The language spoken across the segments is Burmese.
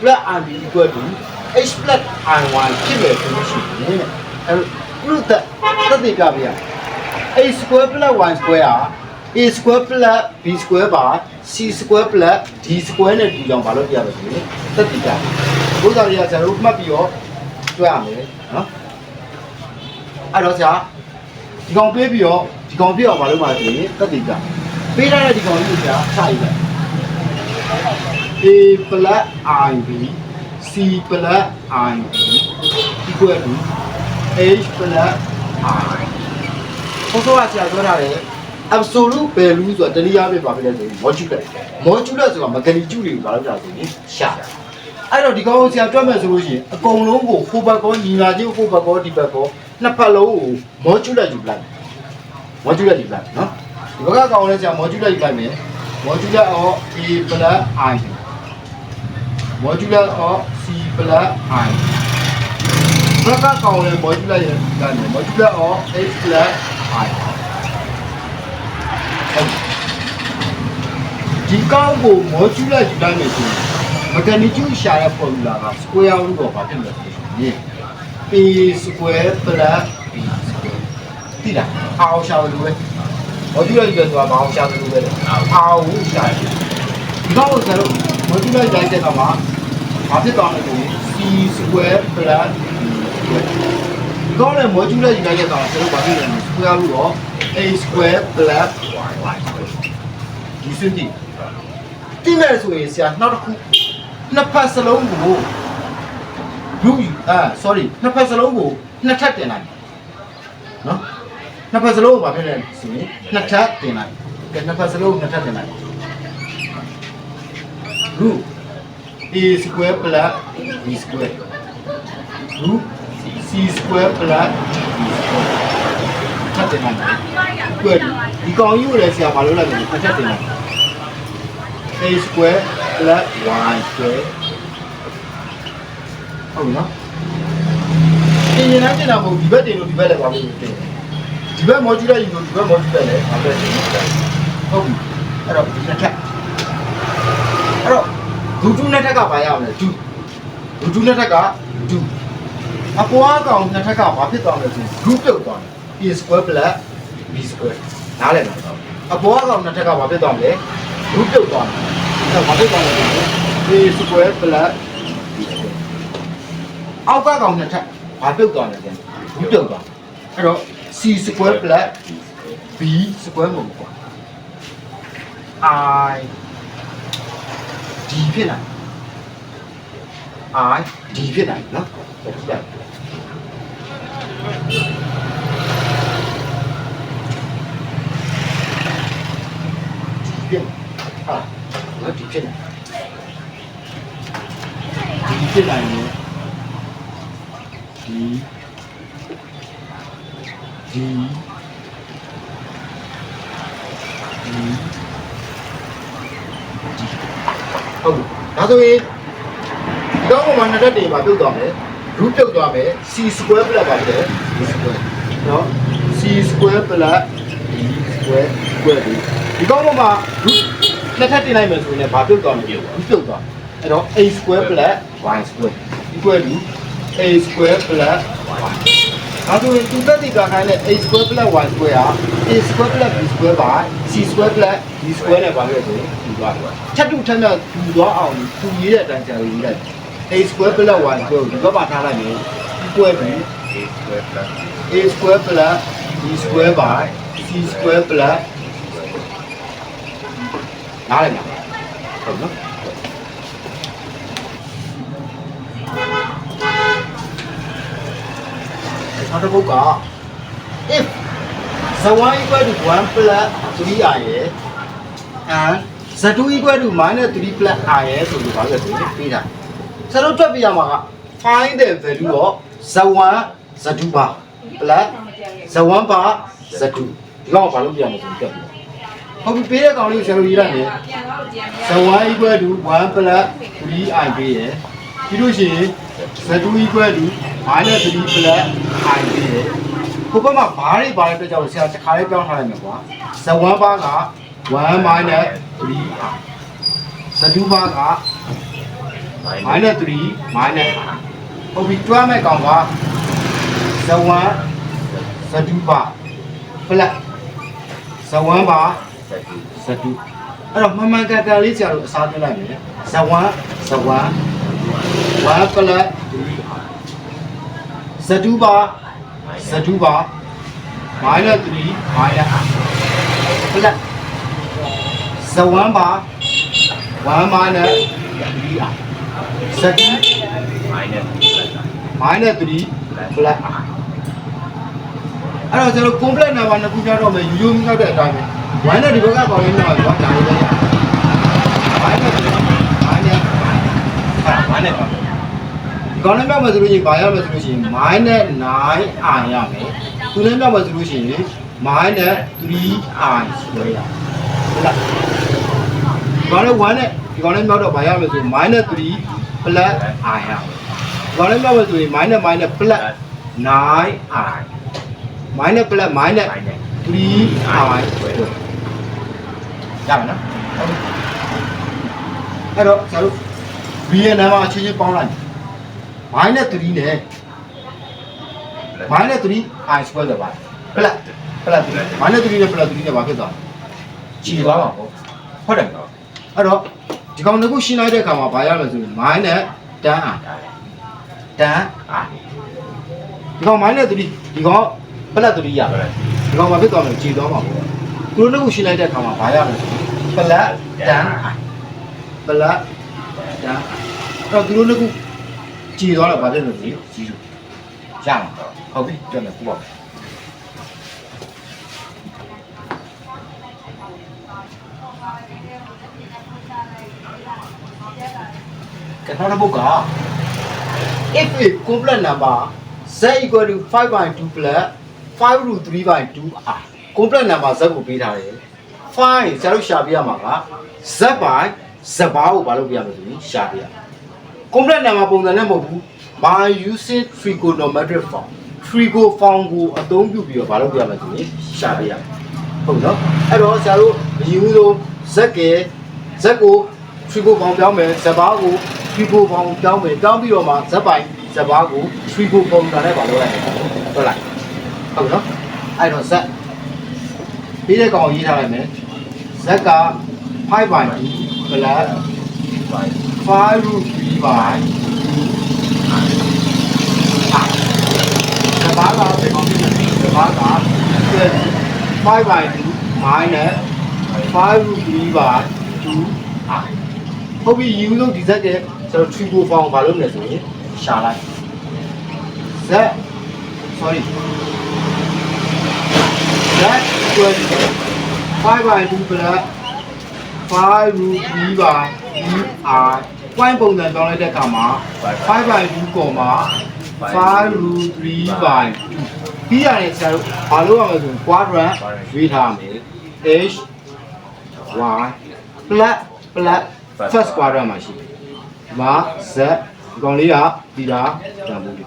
plus and b equal to h plus and 1ဖြစ်မယ်ဆိုလို့ရှိရင်အဲပြုတ်တက်တိကဗျာ a square plus 1 square ဟာ a square plus b square ပါ c square plus d square နဲ့တူအောင်ဘာလို့ပြရလဲဆိုရင်တက်တိကဘုရားကြီးကဆရာတို့မှတ်ပြီးတော့တွက်ရမယ်နော်အဲ့တော့ဆရာဒီကောင်ပေးပြီးတော့ဒီကောင်ပြအောင်ဘာလို့မှဆိုရင်တက်တိကပေးရတဲ့ဒီကောင်ကြီးကိုဆရာစရည်လိုက် A plus IB C plus IB equal to H plus I ဘုရားဆရာပြောတာလေ absolute value ဆိုတာတနည်းအားဖြင့်ပါပြလဲဆိုရင် modular modular ဆိုတာ magnitude တွေကိုဘာလို့ပြောဆိုရင်ရှာအဲ့တော့ဒီကောင်ကိုဆရာတွက်မယ်ဆိုလို့ရှိရင်အကုန်လုံးကိုဟိုဘက်ကောညီလာချင်းဟိုဘက်ကောဒီဘက်ကောနှစ်ဖက်လုံးကို modular ယူလိုက် modular ယူလိုက်နော်ဒီဘက်ကကောင်လဲဆရာ modular ယူလိုက်မယ် modular of A plus I modular of C plus I ဘက်ကကောင်လဲ modular ရကနေ modular of H plus I ဒီကောင်ကို modular ယူလိုက်မယ်ဆိုရင် magnitude ရှာတဲ့ formula က square root of ဘာဖြစ်လဲဆိုရင် P square plus B square တိလားအောင်ရှာလို့ပဲ modular ယူတယ်ဆိုတာဘာအောင်ရှာလို့ပဲလေအောင်ရှာတယ်ဒီကောင်ကိုကျွန် တော် modular ယူလိုက်တဲ့အခါမှာဘာဖြစ်သွားလဲဆိုရင် C square plus B square ဒီကောင်နဲ့ modular ယူလိုက်တဲ့အခါမှာကျွန်တော်ဘာဖြစ်လဲ square root of A square plus Y square ဒီစင်တီတိမဲ့ဆိုရင်ဆရာနောက်တစ်ခုနှစ်ဖက်စလုံးကိုလူအာ sorry နှစ်ဖက်စလုံးကိုနှစ်ထပ်တင်လိုက်နော်နှစ်ဖက်စလုံးကိုဘာဖြစ်လဲဆိုရင်နှစ်ထပ်တင်လိုက်ကဲနှစ်ဖက်စလုံးကိုနှစ်ထပ်တင်လိုက် root a square plus b square root c square plus b square ထပ်တင်လိုက်ကွယ်ဒီကောင်ကြီးကိုလည်းဆရာမလုပ်လိုက်ဘူးတစ်ထပ်တင်လိုက် a square plus y square ဟုတ်ပြီနော်ပြင်ရင်လည်းပြင်တာမဟုတ်ဒီဘက်တင်လို့ဒီဘက်လည်းပါလို့တင်ဒီဘက် modular ယူလို့ဒီဘက် modular လည်းပါပဲတင်ဟုတ်ပြီအဲ့တော့ဒီနှစ်ထပ် အဲ့တော့ဒူတူနှစ်ထက်ကဘာရအောင်လဲဒူဒူတူနှစ်ထက်ကဒူအပွားကောင်နှစ်ထက်ကဘာဖြစ်သွားမလဲဆိုရင်ဒူပြုတ်သွားတယ် a square plus b square နားလည်မှာအပွားကောင်နှစ်ထက်ကဘာဖြစ်သွားမလဲဒူပြုတ်သွားတယ်အဲ့တော့ဘာဖြစ်သွားလဲဆိုရင် a square plus b square အောက်ကကောင်နှစ်ထပ်ဘာပြုတ်သွားလဲဆိုရင်ဒူပြုတ်သွားအဲ့တော့ c square plus b square မဟုတ်ဘူး ကွာ i d ဖြစ်လာ i d ဖြစ်လာနော်ဟုတ်ကဲ့ဖြစ်ဟာနော်ဒီဖြစ်လာဒီဖြစ်လာရင်ဒီဒီဒီ ဟုတ်ပြီဒါဆိုရင်ဒီတော့မှနှစ်တက်တွေမှာပြုတ်သွားမယ်ရူးပြုတ်သွားမယ် c square plus ပါပဲ d square နော် c square plus d square square ဒီဒီကောင်းပေါ်မှာရူးနှစ်ထပ်တင်လိုက်မယ်ဆိုရင်လည်းဘာပြုတ်သွားမလဲရူးပြုတ်သွားအဲ့တော့ a square plus y square equal to a square plus y ဒါဆိုရင်သူတက်တိကခိုင်းတဲ့ a square plus y square ဟာ a square plus b square ပါ c square plus d square နဲ့ပါလို့ဆိုရင်ဒီသွားတယ်။ချက်တူထက်မြတ်တူသွားအောင်သူရေးတဲ့အတိုင်းဆရာရေးလိုက် a square plus y square ကိုဒီဘက်မှာထားလိုက်ရင် equal to a square plus a square plus b square by c square plus နားလည်မလားဟုတ်နော် နောက်တစ်ခုက if z1 equal to 1 plus 3i ရယ် and z2 equal to minus 3 plus i ရယ်ဆိုလို့ပါလဲဆိုရင်ပြီးတာဆရာတို့တွက်ပြရမှာက find the value of z1 z2 ပါ plus z1 ပါ z2 ဒီကောင်ကဘာလို့ပြရမှာဆိုရင်တွက်ပြဟုတ်ပြီပေးတဲ့ကောင်လေးကိုဆရာတို့ရေးလိုက်မယ် z1 equal to 1 plus 3i ပေးရယ်ပြီးလို့ရှိရင် z2 equal to minus 3 plus i ပေးရယ်ဟိုဘက်မှာဘားတွေပါတဲ့အတွက်ကြောင့်ဆရာတစ်ခါလေးပြောင်းထားလိုက်မယ်ကွာဇဝန်းပါက1 minus 3r ဇဒူပါက minus 3 minus r ဟုတ်ပြီတွားမဲ့ကောင်ကဇဝန်းဇဒူပါ plus ဇဝန်းပါဇဒူအဲ့တော့မှန်မှန်ကန်ကန်လေးဆရာတို့အစားသွင်းလိုက်မယ်ဇဝန်းဇဝန်း 1 plus 3r ဇဒူပါဇဒူပါ minus 3 minus r plus ဇဝန်းပါ1 minus 3r ဇဒူ minus 3 plus r အဲ့တော့ကျွန်တော် complex number နှစ်ခုပြတော့မယ်ယူယူမြောက်တဲ့အတိုင်းပဲ1နဲ့ဒီဘက်ကပေါင်းရင်းတော့တော့ဒါလေးပဲရ1နဲ့ 9နဲ့ပါဒီကောင်းနဲ့ပြောက်မယ်ဆိုလို့ရှိရင်ဘာရမယ်ဆိုလို့ရှိရင် -9i ရမယ်သူနဲ့ပြောက်မယ်ဆိုလို့ရှိရင် -3i ဆိုရဟုတ်လားဒီကောင်းနဲ့1နဲ့ဒီကောင်းနဲ့ပြောက်တော့ဘာရမယ်ဆိုရင် -3 plus i ရမယ်ဒီကောင်းနဲ့ပြောက်မယ်ဆိုရင် minus minus plus 9i minus plus minus 3i ဆိုရရမယ်နော်အဲ့တော့ဆရာတို့ b ရဲ့နံပါတ်အချင်းချင်းပေါင်းလိုက် minus 3နဲ့ minus 3 i square ပဲပါ plus plus 3 minus 3နဲ့ plus 3နဲ့ဘာဖြစ်သွားလဲကြည်သွားမှာပေါ့ဟုတ်တယ်အဲ့တော့ဒီကောင်တစ်ခုရှင်းလိုက်တဲ့အခါမှာဘာရမလဲဆိုရင် minus 10 i 10 i ဒီကောင် minus 3ဒီကောင် plus 3ရပါလားဒီကောင်ဘာဖြစ်သွားမလဲကြည်သွားမှာပေါ့သူတို့တစ်ခုရှင်းလိုက်တဲ့အခါမှာဘာရမလဲဆိုရင် plus 10 i plus 10 i အဲ့တော့သူတို့တစ်ခုကြည်သွားတော့ဘာဖြစ်လဲဆိုရင်0ရမှာဟုတ်ပြီပြန်မယ်ခုပါကနောက်တစ်ပုဒ်က if a complex number z equal to 5 by 2 plus 5 root 3 by 2 r complex number z ကိုပေးထားတယ် fine ဆရာတို့ရှာပြရမှာက z by z ဘာကိုဘာလို့ပြရမလဲဆိုရင်ရှာပြရမယ် complex number ပုံစံနဲ့မဟုတ်ဘူး by using trigonometric form trigo form ကိုအသုံးပြုပြီးတော့ဘာလို့ပြရမလဲဆိုရင်ရှာပြရမယ်ဟုတ်နော်အဲ့တော့ဆရာတို့အရင်ဦးဆုံး z က z ကို trigo form ပြောင်းမယ် z ဘာကို trigo form ပြောင်းမယ်ပြောင်းပြီးတော့မှ z ပိုင်း z ဘာကို trigo form တာနဲ့ဘာလို့လိုက်လဲဟုတ်လားဟုတ်နော်အဲ့တော့ z ပြီးတဲ့ကောင်ရေးထားလိုက်မယ် z က5 by 2 plus 5 root 3 by 2 ဘာကဘယ်ကောင်ဖြစ်လဲဘာက5 by 2 minus 5 root 3 by 2 i ဟုတ်ပြီယူလို့ဒီဇက်ကကျွန်တော် triple form ဘာလုပ်မလဲဆိုရင်ရှာလိုက် z sorry z equal to 5 by 2 plus 5 root 3 by 2 i point ပုံစံပြောင်းလိုက်တဲ့အခါမှာ5 by 2 comma 5 root 3 by 2ပြီးရတယ်ဆရာတို့ဘာလို့ရမလဲဆိုရင် quadrant ရွေးထားမယ် h y plus plus first quadrant မှာရှိတယ်ဒီမှာ z ဒီကောင်လေးကဒီတာတန်ဖိုးလေး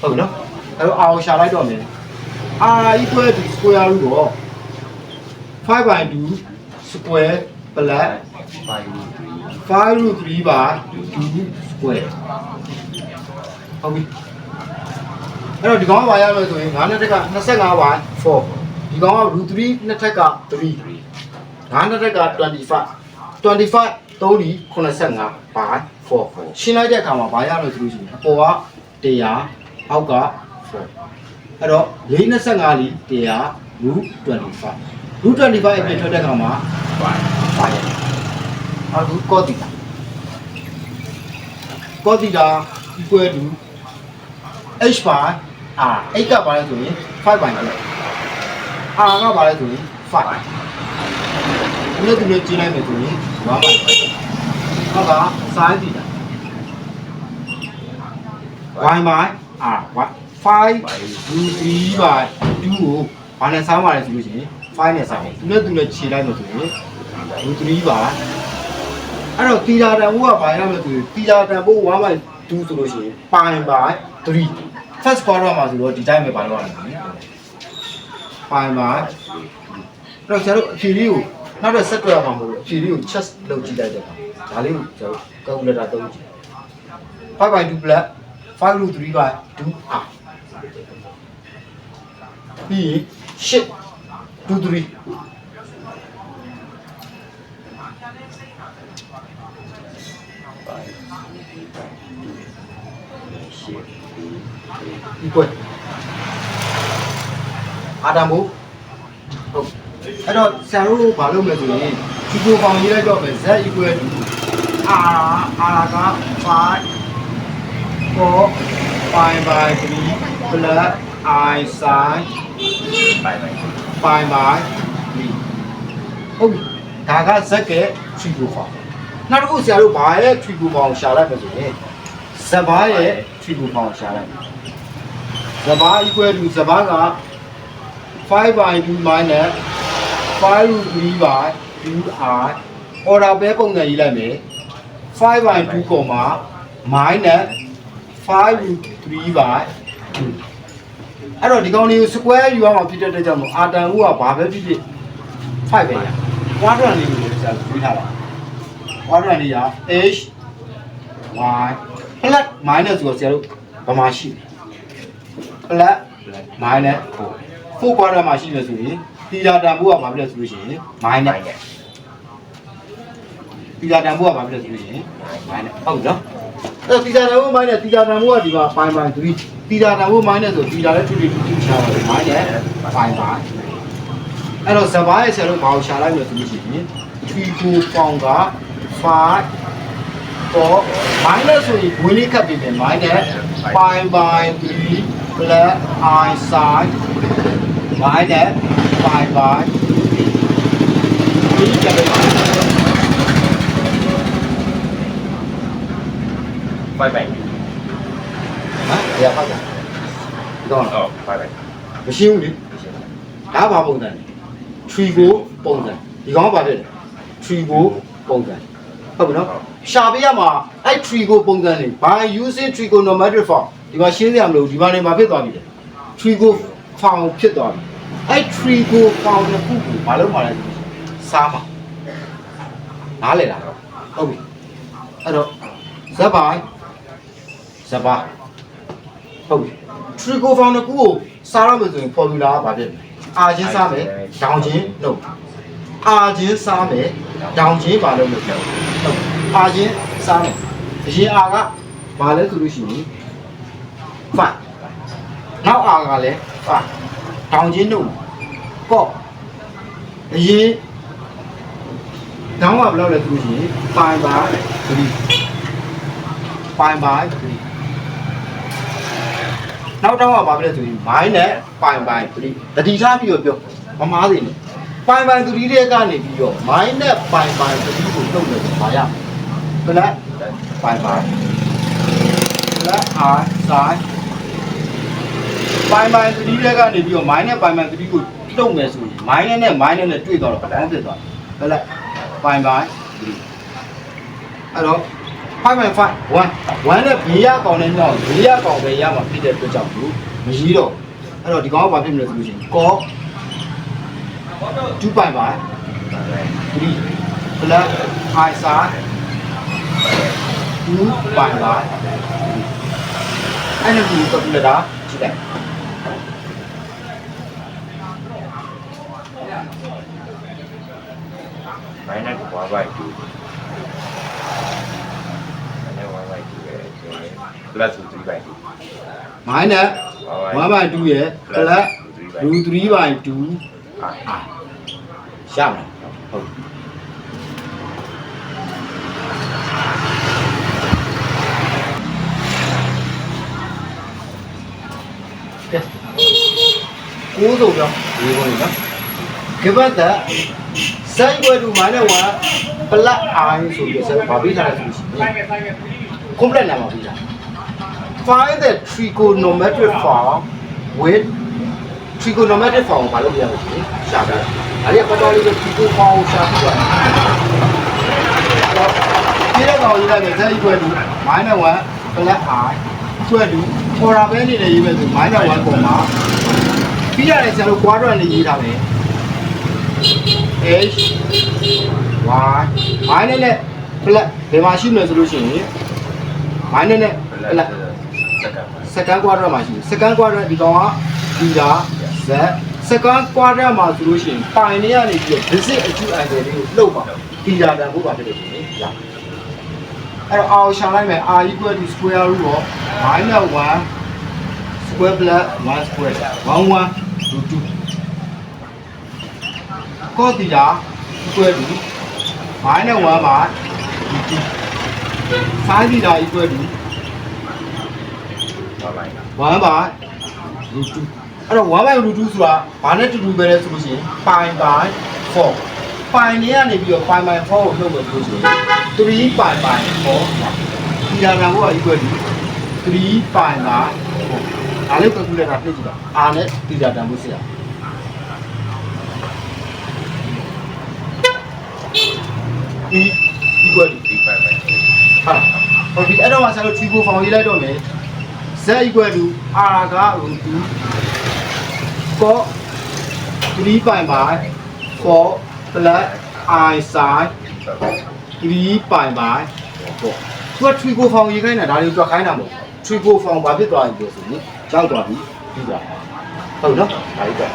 ဟုတ်ပြီနော်အဲ့တော့ r ကိုရှာလိုက်တော့မယ် r equal to square root of 5 by 2 square plus 5 root 3 by 2 square ဟုတ်ပြီအဲ့တော့ဒီကောင်ကဘာရမလဲဆိုရင်9နဲ့တက်က25 by 4ဒီကောင်က root 3နှစ်ထက်က3 9နဲ့တက်က25 25 3ဒီ85 by 4ရှင်းလိုက်တဲ့အခါမှာဘာရမလဲဆိုလို့ရှိရင်အပေါ်က100အောက်က4အဲ့တော့425လီ100 root 25 root 25အပြင်ထွက်တဲ့အခါမှာ5 5အဲ့ဒါကောတီတာကောတီတာ equal to h by r h ကဘာလဲဆိုရင်5 by 2 r ကဘာလဲဆိုရင်5ဒီလိုဒီလိုကြည့်လိုက်မယ်ဆိုရင်1 by ဟုတ်ကစားတည်တာ y by r 5 root 3 by 2ကိုဘာနဲ့စားမှာလဲဆိုလို့ရှိရင် 5နဲ့စားတယ်သူနဲ့သူနဲ့ခြေလိုက်လို့ဆိုရင် root 3 by အဲ့တော့တီတာတန်ဖိုးကဘာရမလဲဆိုရင်တီတာတန်ဖိုး1 by 2ဆိုလို့ရှိရင် pi by 3 first quarter မှာဆိုတော့ဒီတိုင်းပဲပါတော့ရတယ်ပိုင်းပါတော့ကျွန်တော်အဖြေလေးကိုနောက်တော့ဆက်တွဲအောင်မလို့အဖြေလေးကို chest လုပ်ကြည့်လိုက်တဲ့အခါဒါလေးကိုကျွန်တော် calculator သုံးကြည့်5 by 2 plus 5 root 3 by 2 r ပြီးရင် 8 2 3ဒီကွအာဒမ်ဘူးဟုတ်အဲ့တော့ဆရာတို့ဘာလုပ်မလဲဆိုရင်ဒီကိုပေါင်ရေးလိုက်တော့ပဲ z equal to r r က5 4 pi by 3 plus i sin ပိုင် ပိုင် pi by 3ဟုတ်ပြီဒါက z က trigo form နောက်တစ်ခုဆရာတို့ဘာရဲ့ trigo form ကိုရှာလိုက်မယ်ဆိုရင် z ဘာရဲ့ trigo form ကိုရှာလိုက်မယ် z ဘာ equal to z ဘာက5 by 2 minus 5 root 3 by 2i order ပဲပုံစံရေးလိုက်မယ်5 by 2 comma minus 5 root 3 by 2 အဲ့တော့ဒီကောင်လေးကို square ယူအောင်ဖြစ်တဲ့အတွက်ကြောင့်မို့အာတန်ဦးကဘာပဲဖြစ်ဖြစ်5ပဲရ quadrant လေးကိုလည်းဆရာတွေးထားပါ။ quadrant လေးက h y plus minus ဆိုတော့ဆရာတို့ဗမာရှိတယ်။ plus minus 4 quadrant မှာရှိမယ်ဆိုရင်သီတာတန်ဖိုးကဘာဖြစ်လဲဆိုလို့ရှိရင် minus သီတာတန်ဖိုးကဘာဖြစ်လဲဆိုလို့ရှိရင် minus ဟုတ်နော်။အဲ့တော့သီတာတန်ဖိုးက minus သီတာတန်ဖိုးကဒီမှာ π/3 တီတာတာဟုတ်မိုင်းနဲ့ဆိုတီတာလည်းထူထူထူထူရှာပါတယ်မိုင်းနဲ့ဖိုင်ပါအဲ့တော့ဇဘာရဲ့ဆရာတို့ဘာကိုရှာလိုက်လို့ဆိုလို့ရှိရင်3 4ပေါင်က5ပေါ်မိုင်းနဲ့ဆိုရင်ဝင်းလေးကပ်ပြီးမယ်မိုင်းနဲ့ပိုင်ပိုင်3 plus i side မိုင်းနဲ့ပိုင်ပိုင်ဒီကပ်ပါဘိုင်ဘိုင် ဟမ်ဘယ်ဟုတ်လဲဒီတော့ဟုတ်ပိုင်ပိုင်မရှင်းဘူးလေဒါဘာပုံစံလဲ tree ကိုပုံစံဒီကောင်ကဘာဖြစ်လဲ tree ကိုပုံစံဟုတ်ပြီနော်ရှာပေးရမှာအဲ့ tree ကိုပုံစံနေ by using trigonometric form ဒီမှာရှင်းစရာမလိုဒီမှာနေမှာဖြစ်သွားပြီလေ tree ကို form ဖြစ်သွားပြီအဲ့ tree ကို form တစ်ခုကိုမလုပ်မှလဲစားမှာနားလေလားဟုတ်ပြီအဲ့တော့ဇက်ပိုင်းဇက်ပါ ဟုတ်ပြီ tree ကို form တစ်ခုကိုစားရမယ်ဆိုရင် formula ကဘာဖြစ်လဲအာချင်းစားမယ်ဒေါင်ချင်းလုပ်အာချင်းစားမယ်ဒေါင်ချင်းပါလို့လုပ်တယ်ဟုတ်အာချင်းစားမယ်အရင်အာကဘာလဲဆိုလို့ရှိရင် fat နောက်အာကလည်း fat ဒေါင်ချင်းလုပ်ကော့အရင်ဒေါင်းကဘယ်လောက်လဲဆိုလို့ရှိရင်ပိုင်ပါ3ပိုင်ပါ3 နောက်တော့ကဘာဖြစ်လဲဆိုရင် minus ပိုင်ပိုင်3တတိထားပြီးတော့ပြောမမားသေးနဲ့ပိုင်ပိုင်3တဲ့ကနေပြီးတော့ minus ပိုင်ပိုင်3ကိုထုတ်တယ်ဆိုပါရ plus ပိုင်ပိုင် plus r sin ပိုင်ပိုင်3တဲ့ကနေပြီးတော့ minus ပိုင်ပိုင်3ကိုတုံမယ်ဆိုရင် minus နဲ့ minus နဲ့တွေ့တော့တော့ဘာဖြစ်သွားလဲ plus ပိုင်ပိုင်3အဲ့တော့ 5 by 5 1 1နဲ့ဘေးရကောင်နဲ့တော့ဘေးရကောင်ပဲရမှာဖြစ်တဲ့အတွက်ကြောင့်ဘူးမရှိတော့အဲ့တော့ဒီကောင်ကဘာဖြစ်မလဲဆိုလို့ရှိရင် cos 2 by by 3 plus i sin 2 by by အဲ့လိုမျိုးကပ်လက်တာကြည့်လိုက်9နဲ့ကွာပါ2 plus 3ပိုင်တူ minus 1 by 2ရဲ့ plus root 3 by 2အာ r ရမယ်ဟုတ်ကဲကိုးစုံတော့ဒီဘုံနော် given that sin equal to minus 1 plus i ဆိုပြီးဆက်ပါပေးထားတယ်ဆိုလို့ရှိရင် complex number ပေးတာ find the trigonometric form with trigonometric form ကိုဘာလို့ပြရမလဲရှာပြတယ်။အဲ့ဒီကတော့လေးကို trigo form ကိုရှာပြတယ်။အဲ့တော့ဒီတဲ့ကောင်ရေးလိုက်မယ် z equal to -1 plus i equal to ခေါ်တာပဲနေနေရေးမယ်ဆို minus 1ပုံမှာပြီးရတယ်ဆရာတို့ quadrant နဲ့ရေးထားမယ် h y minus နဲ့ plus ဘယ်မှာရှိမလဲဆိုလို့ရှိရင် minus နဲ့ plus စက္ကန့်ပါ second quadrant မှာရှိတယ် second quadrant ဒီကောင်ကဒီတာ z second quadrant မှာဆိုလို့ရှိရင်ပိုင်နေရနေပြီးတော့ visit အကျူ angle လေးကိုလှုပ်ပါဒီတာတန်ဖို့ပါဖြစ်တယ်ဆိုရင်ရအဲ့တော့အောင်ရှာလိုက်မယ် r equal to square root of minus 1 square plus 1 square 1 1 root 2 cos theta equal to minus 1 by root 2 sin theta equal to ပါလိုက်1 by root 2အဲ့တော့1 by root 2ဆိုတာဘာနဲ့တူတူပဲလဲဆိုလို့ရှိရင် pi by 4 pi နေရနေပြီးတော့ pi by 4ကိုနှုတ်မယ်ဆိုလို့ရှိရင်3 pi by 4ဒီလာနာဘော equal to 3 pi by 4ဒါလေး calculator နှိပ်ကြည့်ပါ r နဲ့ဒီတာတန်ဖို့ဆရာဒီ equal to ဒီပိုင်ပိုင်ဟာဟုတ်ပြီအဲ့တော့မှဆရာတို့ trigo form ရေးလိုက်တော့မယ် z equal to r က root 2 cos 3 pi by 4 plus i sin 3 pi by 4သူက trigo form ရေးခိုင်းတာဒါတွေတွက်ခိုင်းတာမဟုတ်ဘူး trigo form ဘာဖြစ်သွားပြီလဲဆိုရင်ရောက်သွားပြီပြီးသွားဟုတ်နော်ဒါကြီးတော့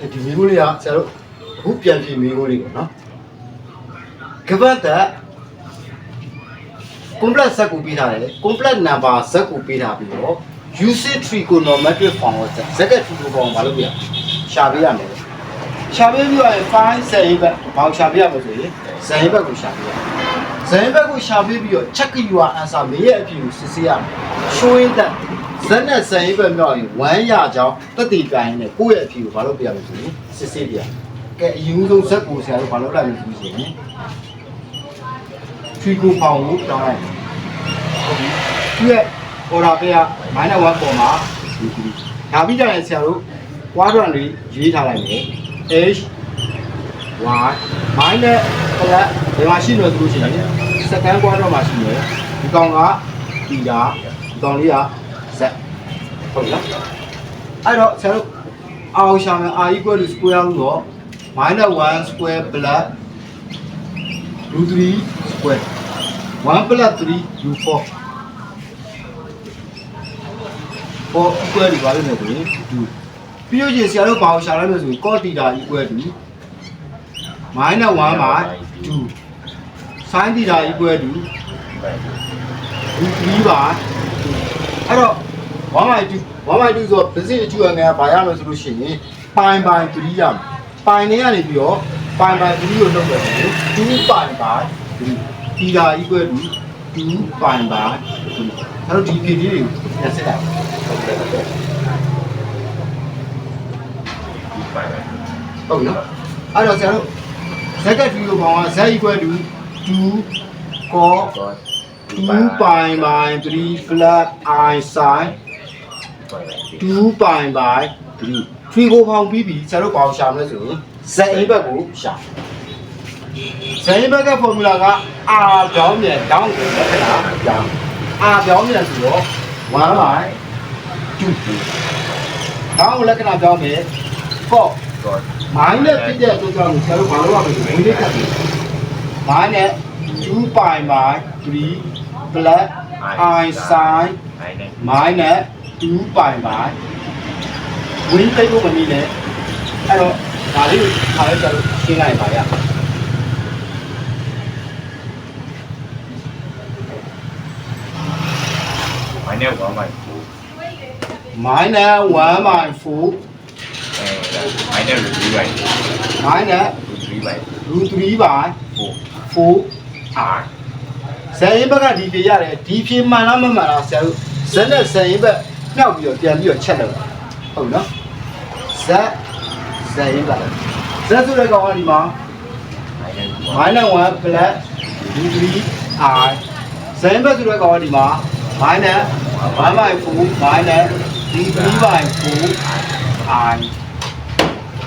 အဲဒီမျိုးလေးကဆရာတို့ အခုပြန်ပြင်မျိုးလေးပေါ့နော် given that complex set ကိုပေးထားတယ် complex number set ကိုပေးထားပြီးတော့ usage trigonometric form ကို z က trigo form ဘာလို့ပြရရှာပေးရမယ်ရှာပေးပြီးတော့ find ဇိဘက်ဘာကိုရှာပေးရမလဲဆိုရင်ဇိဘက်ကိုရှာပေးရဇိဘက်ကိုရှာပေးပြီးတော့ check your answer မေးရဲ့အဖြေကိုစစ်ဆေးရမယ် showing that z နဲ့ဇိဘက်မြောက်ရင်1ရကြောင်းတက်တည်ပြိုင်နဲ့ကိုယ့်ရဲ့အဖြေကိုဘာလို့ပြရမလဲဆိုရင်စစ်ဆေးပြရ ကဲအရင်ဆုံးဇက်ကိုဆရာတို့ဘာလို့လိုက်မလဲဆိုရင် tree ကိုပေါင်ကိုပြောင်းလိုက်တယ်ဟုတ်ပြီသူရဲ့ order ပေးက -1 ပေါ်မှာဒီဒီဒါပြီးကြရင်ဆရာတို့ quadrant တွေရေးထားလိုက်မယ် h y minus plus ဒီမှာရှိလို့ဆိုလို့ရှိရင် second quadrant မှာရှိတယ်ဒီကောင်ကဒီတာဒီကောင်လေးက z ဟုတ်ပြီလားအဲ့တော့ဆရာတို့အောင်ရှာမယ် r equal to square root of minus 1 square plus root 3 square 1 plus 3 u 4 4 equal ဒီပါလို့မယ်ဆိုရင်2ပြီးလို့ချင်းဆရာတို့ဘာကိုရှာလိုက်မယ်ဆိုရင် cos theta equal to minus 1 by 2 sin theta equal to root 3 by 2အဲ့တော့1 by 2 1 by 2ဆိုတော့ basic အကျိုးအငယ်ကဘာရမလဲဆိုလို့ရှိရင် pi by 3ရမယ် pi နဲ့ကနေပြီးတော့ pi by 3ကိုလုပ်မယ်ဆိုရင်2 pi by 3 theta equal to 2 pi by 3အဲ့တော့ဒီဖြည့်လေးတွေကိုပြန်စစ်လိုက်ဒီပိုင်ပိုင်ဟုတ်နော်အဲ့တော့ဆရာတို့ z က3ကိုပေါင်းက z equal to 2 cos တော့2 pi by 3 plus i sin 2 pi by 3 3ကိုပေါင်းပြီးပြီဆရာတို့ပေါင်းရှာမယ်ဆိုရင် z အိမ်ဘက်ကိုရှာ z အိမ်ဘက်က formula က r ပြောင်းပြန် down ကိုလက္ခဏာပြောင်း r ပြောင်းပြန်ဆိုတော့1 by 2 down ကိုလက္ခဏာပြောင်းမယ် cos တော့မိုင်းနဲ့ဖြစ်တဲ့အတွက်ကြောင့်ဆရာတို့ဘာလို့ရမလဲဆိုရင်လေးကပ်ပြီမိုင်းနဲ့2 pi by 3 plus i sin နိုင်နေမိုင်းနဲ့2 pi by ဝင်းသိပ်ဖို့မနည်းနဲ့အဲ့တော့ဒါလေးကိုခါလေးဆရာတို့ရှင်းလိုက်ပါရမိုင်းနဲ့1မိုင်း4မိုင်းနဲ့1 by 4အဲမိုင်းနဲ့ review လိုက်မိုင်းနဲ့ review လိုက် root 3 by 4 4 r ဇန်ရင်ဘက်ကဒီဖြေရတယ်ဒီဖြေမှန်လားမမှန်လားဆရာတို့ဇက်နဲ့ဇန်ရင်ဘက်နှောက်ပြီးတော့ပြန်ပြီးတော့ချက်လို့ဟုတ်နော် ဇက်ဇန်ရင်ဘက်ဇက်ဆိုတဲ့ကောင်ကဒီမှာမိုင်းနဲ့ minus 1 plus d3 i ဇန်ရင်ဘက်ဆိုတဲ့ကောင်ကဒီမှာ minus 1 by 4 minus d3 by 4 i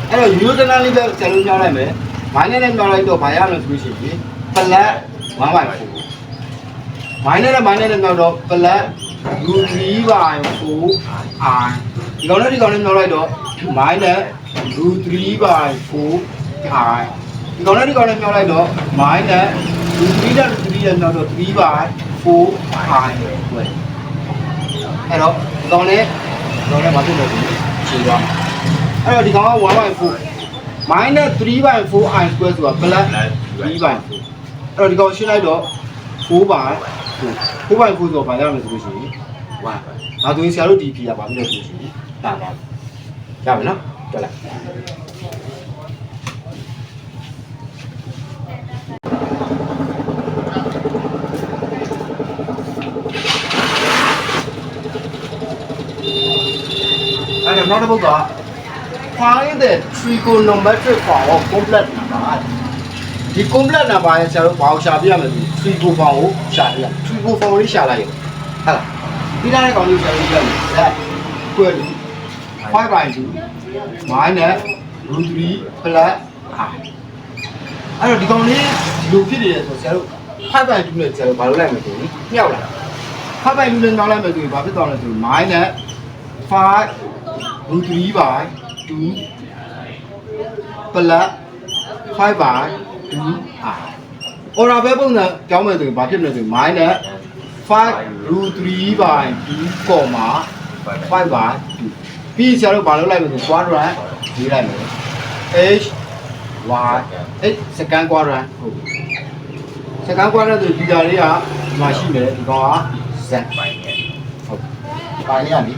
အဲ့တော့ u တနာလေးပဲဆရာတို့ညောင်းလိုက်မယ်မိုင်းနဲ့လည်းမြောက်လိုက်တော့ဘာရမလဲဆိုလို့ရှိရင် plus 1 by 4မိုင်းနဲ့လည်းမိုင်းနဲ့လည်းမြောက်တော့ plus root 3 by 4 i ဒီကောင်နဲ့ဒီကောင်နဲ့မြောက်လိုက်တော့ minus root 3 by 4 i ဒီကောင်နဲ့ဒီကောင်နဲ့မြောက်လိုက်တော့ minus root 3နဲ့ root 3နဲ့မြောက်တော့3 by 4 i ပဲအဲ့တော့ဒီကောင်နဲ့ဒီကောင်နဲ့မဖြစ်လို့ခြေသွားအဲ့တော့ဒီကောင်က1 by 4 minus 3 by 4 i square ဆိုတာ plus 3 by 4အဲ့တော့ဒီကောင်ရှင်းလိုက်တော့4 by 4 4 by 4ဆိုတော့ဘာရမလဲဆိုလို့ရှိရင်1ဒါဆိုရင်ဆရာတို့ဒီဖြေရပါပြီလို့ဆိုလို့ရှိရင် တာပါရမယ်နော်ကြည့်လိုက်အဲ့ဒါနောက်တစ်ပုဒ်က find the trigonometric form of complex number ဒီ complex number ရဲ့ဆရာတို့ဘာကိုရှာပြရမလဲဆို trigo form ကိုရှာပြရ trigo form ကိုရှာလိုက်ရဟုတ်လားဒီတိုင်းကောင်လေးရှာပြရမယ် that equal to 5 by 2 minus root 3 plus i အဲ့တော့ဒီကောင်လေးဒီလိုဖြစ်နေတယ်ဆိုဆရာတို့5 by 2နဲ့ဆရာတို့ဘာလုပ်လိုက်မလဲဆိုရင်မြောက်လာ5 by 2နဲ့မြောက်လိုက်မယ်ဆိုရင်ဘာဖြစ်သွားလဲဆိုရင် minus 5 root 3 by 2 plus 5 by 2 i order ပဲပုံစံကြောင်းမယ်ဆိုရင်ဘာဖြစ်မလဲဆိုရင် minus 5 root 3 by 2 comma 5 by 2 ပြီးဆရာတို့ဘာလုပ်လိုက်မလဲဆို quadrant ရေးလိုက်မယ် h y h second quadrant ဟုတ် second quadrant ဆိုဒီဓာတ်လေးကဒီမှာရှိမယ်ဒီကောင်က z ပိုင်းနဲ့ဟုတ်ပိုင်းလေးကနိ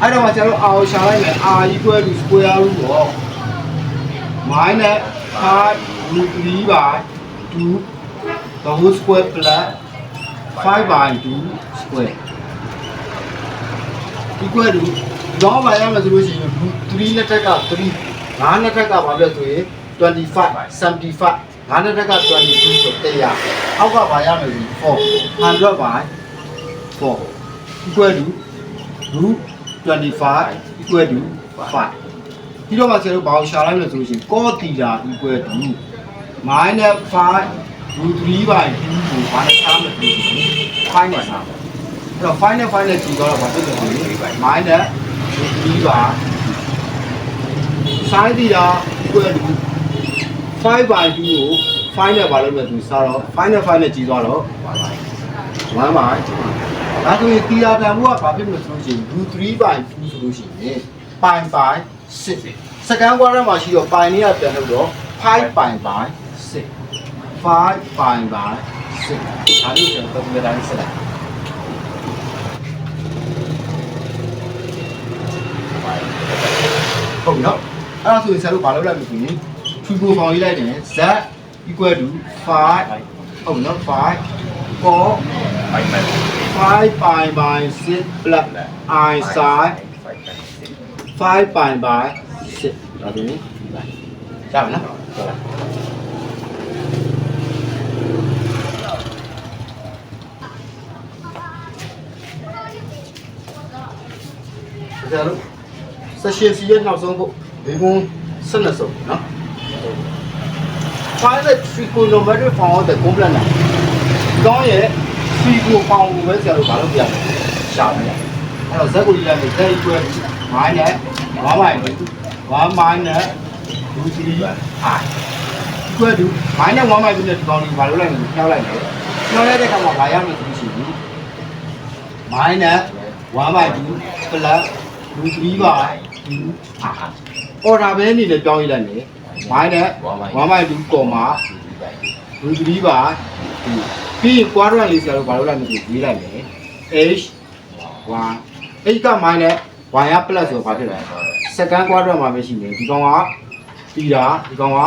အဲ့တော့မှကျွန်တော်အောင်ရှာလိုက်မယ် r equal to square root of minus 5 root 3 by 2 the whole square plus 5 by 2 square equal to တော့ဘာရမလဲဆိုလို့ရှိရင် root 3နဲ့တက်က3 5နဲ့တက်ကဘာပြောဆိုရင်25 75 5နဲ့တက်က22ဆို100အောက်ကဘာရမလဲဆို4 100 by 4 equal to root 25 equal to 5ဒီတော့မှဆရာတို့ဘာကိုရှာလိုက်လဲဆိုလို့ရှိရင် cos theta equal to minus 5 root 3 by 2ကိုဘာနဲ့ထားမလဲဆိုလို့ရှိရင်5နဲ့ထားအဲ့တော့5နဲ့5နဲ့ကြည့်တော့ဘာဖြစ်လဲဆို ရင် minus root 3 by sin theta equal to 5 by 2ကို5နဲ့ဘာလုပ်မလဲဆိုစားတော့5နဲ့5နဲ့ကြည့်သွားတော့1 by ဒါဆိုရင် theta တန်ဖိုးကဘာဖြစ်မလဲဆိုလို့ရှိရင် root 3 by 2ဆိုလို့ရှိရင် pi by 6 second quadrant မှာရှိတော့ pi နဲ့ကပြန်လို့တော့5 pi by 6 5 pi by 6ဒါလို့ကျွန်တော်ပုံစံတိုင်းဆက်လိုက် ဟုတ်ပြီနော်အဲ့ဒါဆိုရင်ဆရာတို့ဘာလုပ်လိုက်လို့ဆိုရင်2ကိုပေါင်းရေးလိုက်တယ် z equal to 5ဟုတ်နော်5 cos 5 pi by 6 plus i sin 5 pi by 6ဒါဆိုရင်ရပါလားဆရာတို့ 16စီရဲ့နောက်ဆုံးပုတ်ဘေကွန်း12စုံနော် private trigonometric form of the complement ကောင်းရဲ့ trigo form ကိုပဲဆရာတို့ဘာလို့ပြရလဲရှားတယ်အဲ့တော့ဇက်ကိုလေးလိုက်ဇက် equal minus 1 minus 1 minus 2 3 i equal to minus 1 minus 2ဒီကောင်းလေးဘာလို့လိုက်လဲကြောက်လိုက်တယ်ကြောက်လိုက်တဲ့အခါမှာဘာရမယ်ဆိုရှင် minus 1 minus 2 plus 2 3 by 2 i order ပဲအနေနဲ့ပြောင်းရေးလိုက်မယ် minus 1 by 2 comma root 3 by 2ပြီးရင် quadrant လေးဆရာတို့ဘာလို့လိုက်မလဲဆိုရေးလိုက်မယ် h 1 h က minus y က plus ဆိုတော့ဘာဖြစ်လဲ second quadrant မှာပဲရှိနေဒီကောင်ကတီတာဒီကောင်က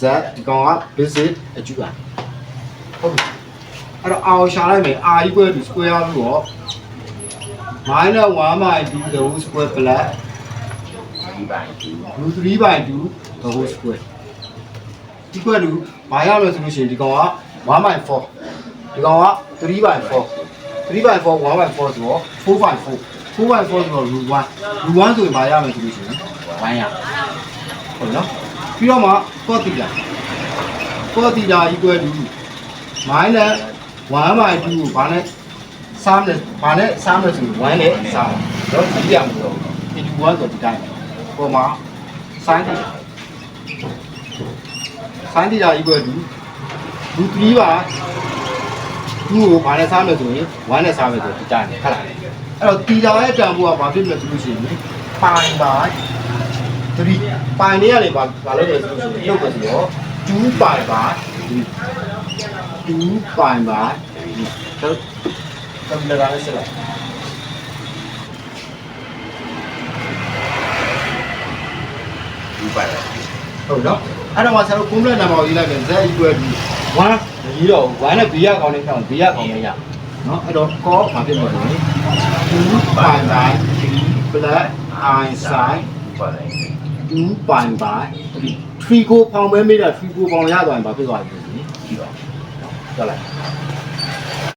z ဒီကောင်က basic အကျူပါဟုတ်ပြီအဲ့တော့အောင်ရှာလိုက်မယ် r equal to square root of minus 1 by 2 the whole square plus ဒီပိုင်းဒီ root 3 by 2 the whole square equal to ဘာရလဲဆိုလို့ရှိရင်ဒီကောင်က1 by 4ဒီကောင်က3 by 4 3 by 4 1 by 4ဆိုတော့4 by 4 4 by 4ဆိုတော့ root 1 root 1ဆိုရင်ဘာရမလဲဆိုလို့ရှိရင်1ရဟုတ်နော်ပြီးတော့မှ cos theta cos theta equal to minus 1 by 2ကိုဘာနဲ့စားမယ်ဘာနဲ့စားမယ်ဆိုရင်1နဲ့စားမယ်တော့ကြည့်ရမှာတော့ဒီ1ဆိုဒီတိုင်း ပုံမှာ sin theta sin theta equal to root 3ပါ2ကိုဘာနဲ့စားမယ်ဆိုရင်1နဲ့စားမယ်ဆိုဒီတိုင်းဟုတ်လားအဲ့တော့ theta ရဲ့တန်ဖိုးကဘာဖြစ်မလဲဆိုလို့ရှိရင် pi by 3 pi နဲ့ရတယ်ဘာဘာလို့လဲဆိုလို့ရှိရင်လုပ်ပါစီရော2 pi by 2 pi by တော့တော့လည်းလ ည်းဆက်လိုက်ဒီပါလားဟုတ်နော်အဲ့တော့ဆရာတို့ complex number ကိုရေးလိုက်မယ် z equal to 1ရေးတော့1နဲ့ b ရကောင်းနေတော့ b ရကောင်းနေရနော်အဲ့တော့ cos ဘာဖြစ်မလဲ2 pi by 3 plus i sin ဒီပါလား2 pi by 3 3ကိုပေါင်ပဲမေးတာ3ကိုပေါင်ရသွားရင်ဘာဖြစ်သွားလဲဒီတော့ဟုတ်လား